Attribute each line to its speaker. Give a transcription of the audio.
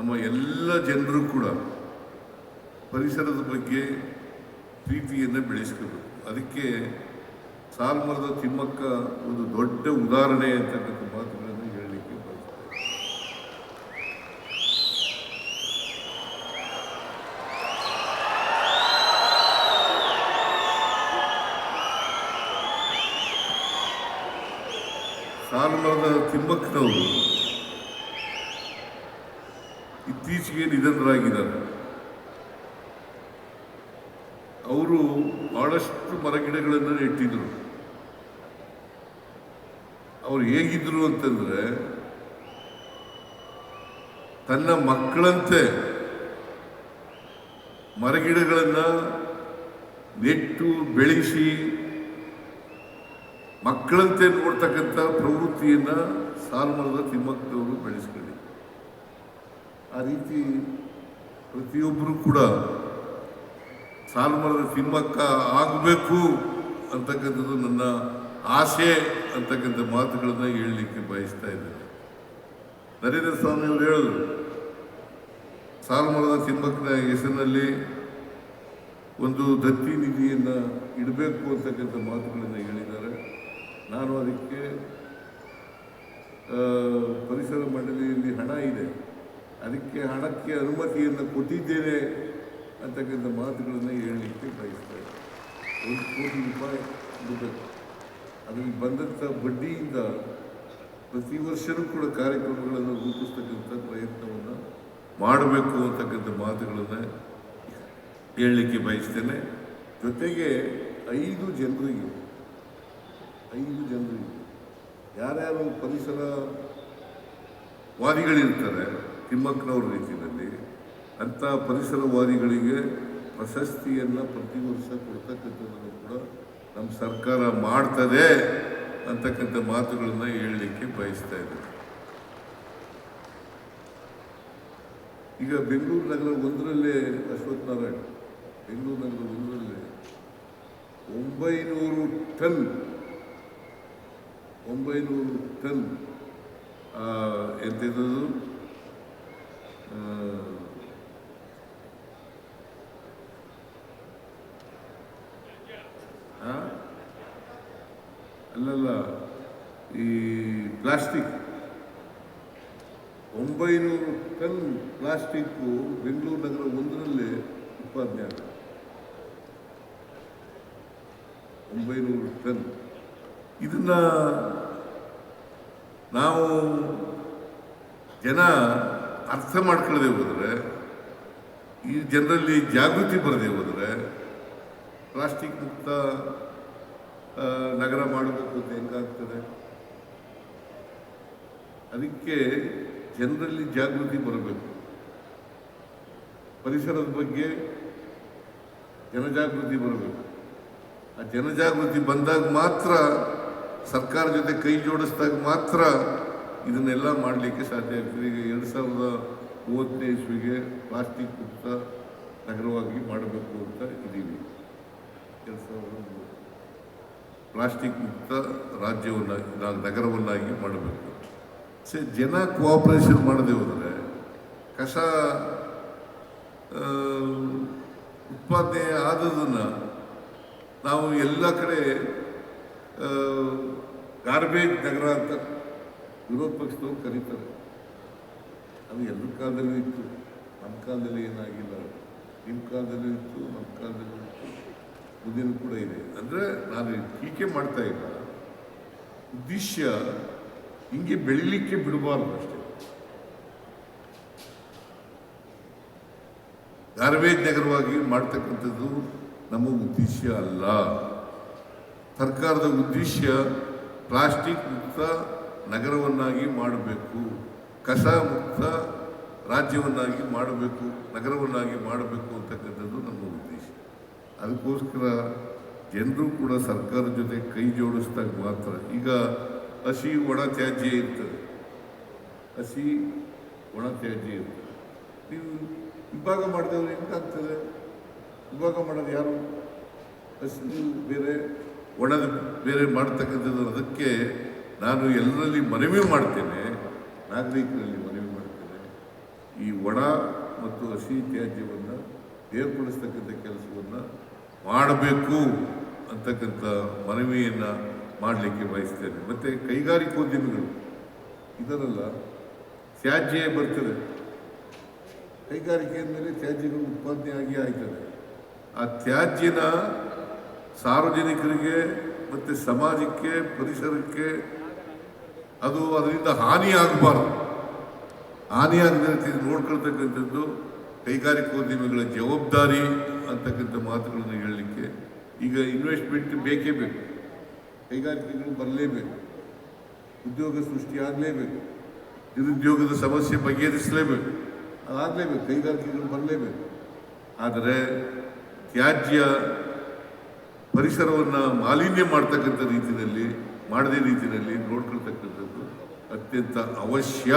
Speaker 1: ನಮ್ಮ ಎಲ್ಲ ಜನರು ಕೂಡ ಪರಿಸರದ ಬಗ್ಗೆ ಪ್ರೀತಿಯನ್ನು ಬೆಳೆಸ್ಕೋಬೇಕು. ಅದಕ್ಕೆ ಸಾಲ್ಮರದ ತಿಮ್ಮಕ್ಕ ಒಂದು ದೊಡ್ಡ ಉದಾಹರಣೆ ಅಂತಕ್ಕಂಥ ಮಾತುಗಳನ್ನು ಹೇಳಲಿಕ್ಕೆ ಬಯಸ್ತೇನೆ. ಸಾಲುಮರದ ತಿಮ್ಮಕ್ಕನವರು ಇತ್ತೀಚೆಗೆ ನಿಧನರಾಗಿದ್ದಾರೆ. ಅವರು ಬಹಳಷ್ಟು ಮರಗಿಡಗಳನ್ನು ನೆಟ್ಟಿದ್ರು. ಅವ್ರು ಹೇಗಿದ್ರು ಅಂತಂದ್ರೆ, ತನ್ನ ಮಕ್ಕಳಂತೆ ಮರಗಿಡಗಳನ್ನು ನೆಟ್ಟು ಬೆಳೆಸಿ ಮಕ್ಕಳಂತೆ ನೋಡ್ತಕ್ಕಂಥ ಪ್ರವೃತ್ತಿಯನ್ನು ಸಾಲ್ಮರದ ತಿಮ್ಮಕ್ಕವರು ಬೆಳೆಸ್ಕೊಂಡಿದ್ದಾರೆ ರೀತಿ ಪ್ರತಿಯೊಬ್ಬರು ಕೂಡ ಸಾಲುಮರದ ತಿಮ್ಮಕ್ಕ ಆಗಬೇಕು ಅಂತಕ್ಕಂಥದ್ದು ನನ್ನ ಆಸೆ ಅಂತಕ್ಕಂಥ ಮಾತುಗಳನ್ನು ಹೇಳಲಿಕ್ಕೆ ಬಯಸ್ತಾ ಇದ್ದೇನೆ. ನರೇಂದ್ರ ಸ್ವಾಮಿ ಅವರು ಹೇಳಿದ್ರು ಸಾಲುಮರದ ತಿಮ್ಮಕ್ಕನ ಹೆಸರಿನಲ್ಲಿ ಒಂದು ದತ್ತಿ ನಿಧಿಯನ್ನು ಇಡಬೇಕು ಅಂತಕ್ಕಂಥ ಮಾತುಗಳನ್ನು ಹೇಳಿದ್ದಾರೆ. ನಾನು ಅದಕ್ಕೆ ಆ, ಪರಿಸರ ಮಂಡಳಿಯಲ್ಲಿ ಹಣ ಇದೆ. ಅದಕ್ಕೆ ಹಣಕ್ಕೆ ಅನುಮತಿಯನ್ನು ಕೊಟ್ಟಿದ್ದೇನೆ ಅಂತಕ್ಕಂಥ ಮಾತುಗಳನ್ನು ಹೇಳಲಿಕ್ಕೆ ಬಯಸ್ತಾರೆ ಒಂದು ಕೋಟಿ ರೂಪಾಯಿ ದುಡ್ಡು. ಅದರಲ್ಲಿ ಬಂದಂಥ ಬಡ್ಡಿಯಿಂದ ಪ್ರತಿ ವರ್ಷವೂ ಕೂಡ ಕಾರ್ಯಕ್ರಮಗಳನ್ನು ರೂಪಿಸ್ತಕ್ಕಂಥ ಪ್ರಯತ್ನವನ್ನು ಮಾಡಬೇಕು ಅಂತಕ್ಕಂಥ ಮಾತುಗಳನ್ನು ಹೇಳಲಿಕ್ಕೆ ಬಯಸ್ತೇನೆ. ಜೊತೆಗೆ ಐದು ಜನರಿಗೆ ಐದು ಜನರಿಗೆ ಯಾರ್ಯಾರು ಪರಿಸರ ವಾದಿಗಳಿರ್ತಾರೆ ತಿಮ್ಮಕ್ಕನವ್ರ ರೀತಿಯಲ್ಲಿ ಅಂಥ ಪರಿಸರವಾದಿಗಳಿಗೆ ಪ್ರಶಸ್ತಿಯನ್ನು ಪ್ರತಿ ವರ್ಷ ಕೊಡ್ತಕ್ಕಂಥದ್ದನ್ನು ಕೂಡ ನಮ್ಮ ಸರ್ಕಾರ ಮಾಡ್ತದೆ ಅಂತಕ್ಕಂಥ ಮಾತುಗಳನ್ನು ಹೇಳಲಿಕ್ಕೆ ಬಯಸ್ತಾ ಈಗ ಬೆಂಗಳೂರು ನಗರ ಒಂದರಲ್ಲೇ ಅಶ್ವಥ್ ನಾರಾಯಣ್, ಬೆಂಗಳೂರು ನಗರ ಒಂದರಲ್ಲೇ ಒಂಬೈನೂರು ಟನ್ ಒಂಬೈನೂರು ಟನ್ ಎಂತಿದ್ದದು? ಅಲ್ಲಲ್ಲ, ಈ ಪ್ಲಾಸ್ಟಿಕ್. ಒಂಬೈನೂರು ಟನ್ ಪ್ಲಾಸ್ಟಿಕ್ಕು ಬೆಂಗಳೂರು ನಗರ ಒಂದರಲ್ಲೇ ಉತ್ಪಾದನೆ ಆಗುತ್ತೆ. ಒಂಬೈನೂರು ಟನ್. ಇದನ್ನ ನಾವು ಜನ ಅರ್ಥ ಮಾಡ್ಕೊಳ್ಳದೆ ಹೋದರೆ, ಈ ಜನರಲ್ಲಿ ಜಾಗೃತಿ ಬರದೆ ಹೋದರೆ, ಪ್ಲಾಸ್ಟಿಕ್ ಮುಕ್ತ ನಗರ ಮಾಡಬೇಕು ಅಂತ ಹೆಂಗಾಗ್ತದೆ? ಅದಕ್ಕೆ ಜನರಲ್ಲಿ ಜಾಗೃತಿ ಬರಬೇಕು. ಪರಿಸರದ ಬಗ್ಗೆ ಜನಜಾಗೃತಿ ಬರಬೇಕು. ಆ ಜನಜಾಗೃತಿ ಬಂದಾಗ ಮಾತ್ರ ಸರ್ಕಾರ ಜೊತೆ ಕೈ ಜೋಡಿಸಿದಾಗ ಮಾತ್ರ ಇದನ್ನೆಲ್ಲ ಮಾಡಲಿಕ್ಕೆ ಸಾಧ್ಯ ಆಗ್ತದೆ ಈಗ ಎರಡು ಸಾವಿರದ ಮೂವತ್ತನೇ ಇಸ್ವಿಗೆ ಪ್ಲಾಸ್ಟಿಕ್ ಮುಕ್ತ ನಗರವಾಗಿ ಮಾಡಬೇಕು ಅಂತ ಇದ್ದೀವಿ. ಎರಡು ಸಾವಿರದ ಪ್ಲಾಸ್ಟಿಕ್ ಮುಕ್ತ ರಾಜ್ಯವನ್ನಾಗಿ ನಗರವನ್ನಾಗಿ ಮಾಡಬೇಕು. ಸೇ, ಜನ ಕೋಆಪರೇಷನ್ ಮಾಡದೆ ಹೋದರೆ ಕಸ ಉತ್ಪಾದನೆ ಆದದನ್ನು ನಾವು ಎಲ್ಲ ಕಡೆ ಗಾರ್ಬೇಜ್ ನಗರ ಅಂತ ವಿರೋಧ ಪಕ್ಷದವ್ರು ಕರೀತಾರೆ. ಅದು ಎಲ್ಲರ ಕಾಲದಲ್ಲೂ ಇತ್ತು. ನಮ್ಮ ಕಾಲದಲ್ಲಿ ಏನಾಗಿಲ್ಲ. ನಿಮ್ಮ ಕಾಲದಲ್ಲೂ ಇತ್ತು, ನಮ್ಮ ಕಾಲದಲ್ಲೂ ಇತ್ತು. ಮುಂದಿನ ಕೂಡ ಇದೆ. ಅಂದರೆ ನಾನು ಟೀಕೆ ಮಾಡ್ತಾ ಇಲ್ಲ. ಉದ್ದೇಶ ಹಿಂಗೆ ಬೆಳಿಲಿಕ್ಕೆ ಬಿಡಬಾರ್ದು ಅಷ್ಟೇ. ಗಾರ್ಬೇಜ್ ನಗರವಾಗಿ ಮಾಡ್ತಕ್ಕಂಥದ್ದು ನಮ್ಮ ಉದ್ದೇಶ ಅಲ್ಲ. ಸರ್ಕಾರದ ಉದ್ದೇಶ ಪ್ಲಾಸ್ಟಿಕ್ ಮುಕ್ತ ನಗರವನ್ನಾಗಿ ಮಾಡಬೇಕು. ಕಸ ಮುಕ್ತ ರಾಜ್ಯವನ್ನಾಗಿ ಮಾಡಬೇಕು, ನಗರವನ್ನಾಗಿ ಮಾಡಬೇಕು ಅಂತಕ್ಕಂಥದ್ದು ನಮ್ಮ ಉದ್ದೇಶ. ಅದಕ್ಕೋಸ್ಕರ ಜನರು ಕೂಡ ಸರ್ಕಾರದ ಜೊತೆ ಕೈ ಜೋಡಿಸಿದಾಗ ಮಾತ್ರ ಈಗ ಹಸಿ ಒಣ ತ್ಯಾಜ್ಯ ಇರ್ತದೆ. ಹಸಿ ಒಣ ತ್ಯಾಜ್ಯ ಇರ್ತದೆ. ನೀವು ವಿಭಾಗ ಮಾಡಿದವ್ರು ಹೆಂಗಾಗ್ತದೆ? ವಿಭಾಗ ಮಾಡೋದು ಯಾರು? ಹಸಿ ಬೇರೆ ಒಣದ ಬೇರೆ ಮಾಡ್ತಕ್ಕಂಥದ್ದು ಅದಕ್ಕೆ ನಾನು ಎಲ್ಲರಲ್ಲಿ ಮನವಿ ಮಾಡ್ತೇನೆ, ನಾಗರಿಕರಲ್ಲಿ ಮನವಿ ಮಾಡ್ತೇನೆ. ಈ ಒಣ ಮತ್ತು ಹಸಿ ತ್ಯಾಜ್ಯವನ್ನು ಬೇರ್ಪಡಿಸ್ತಕ್ಕಂಥ ಕೆಲಸವನ್ನು ಮಾಡಬೇಕು ಅಂತಕ್ಕಂಥ ಮನವಿಯನ್ನು ಮಾಡಲಿಕ್ಕೆ ಬಯಸ್ತೇನೆ. ಮತ್ತು ಕೈಗಾರಿಕೋದ್ಯಮಿಗಳು ಇದರಲ್ಲ ತ್ಯಾಜ್ಯ ಬರ್ತದೆ. ಕೈಗಾರಿಕೆ ಮೇಲೆ ತ್ಯಾಜ್ಯಗಳು ಉತ್ಪಾದನೆ ಆಗಿ ಆಯ್ತದೆ ಆ ತ್ಯಾಜ್ಯನ ಸಾರ್ವಜನಿಕರಿಗೆ ಮತ್ತು ಸಮಾಜಕ್ಕೆ, ಪರಿಸರಕ್ಕೆ ಅದು ಅದರಿಂದ ಹಾನಿ ಆಗಬಾರ್ದು ಹಾನಿ ಆಗದ ರೀತಿ ನೋಡ್ಕೊಳ್ತಕ್ಕಂಥದ್ದು ಕೈಗಾರಿಕೋದ್ಯಮಿಗಳ ಜವಾಬ್ದಾರಿ ಅಂತಕ್ಕಂಥ ಮಾತುಗಳನ್ನು ಹೇಳಲಿಕ್ಕೆ ಈಗ ಇನ್ವೆಸ್ಟ್ಮೆಂಟ್ ಬೇಕೇ ಬೇಕು. ಕೈಗಾರಿಕೆಗಳು ಬರಲೇಬೇಕು. ಉದ್ಯೋಗ ಸೃಷ್ಟಿಯಾಗಲೇಬೇಕು ನಿರುದ್ಯೋಗದ ಸಮಸ್ಯೆ ಬಗೆಹರಿಸಲೇಬೇಕು. ಅದಾಗಲೇಬೇಕು. ಕೈಗಾರಿಕೆಗಳು ಬರಲೇಬೇಕು. ಆದರೆ ತ್ಯಾಜ್ಯ ಪರಿಸರವನ್ನು ಮಾಲಿನ್ಯ ಮಾಡ್ತಕ್ಕಂಥ ರೀತಿಯಲ್ಲಿ, ಮಾಡದೇ ರೀತಿಯಲ್ಲಿ ನೋಡ್ಕೊಳ್ತಕ್ಕಂಥದ್ದು 变得啊我写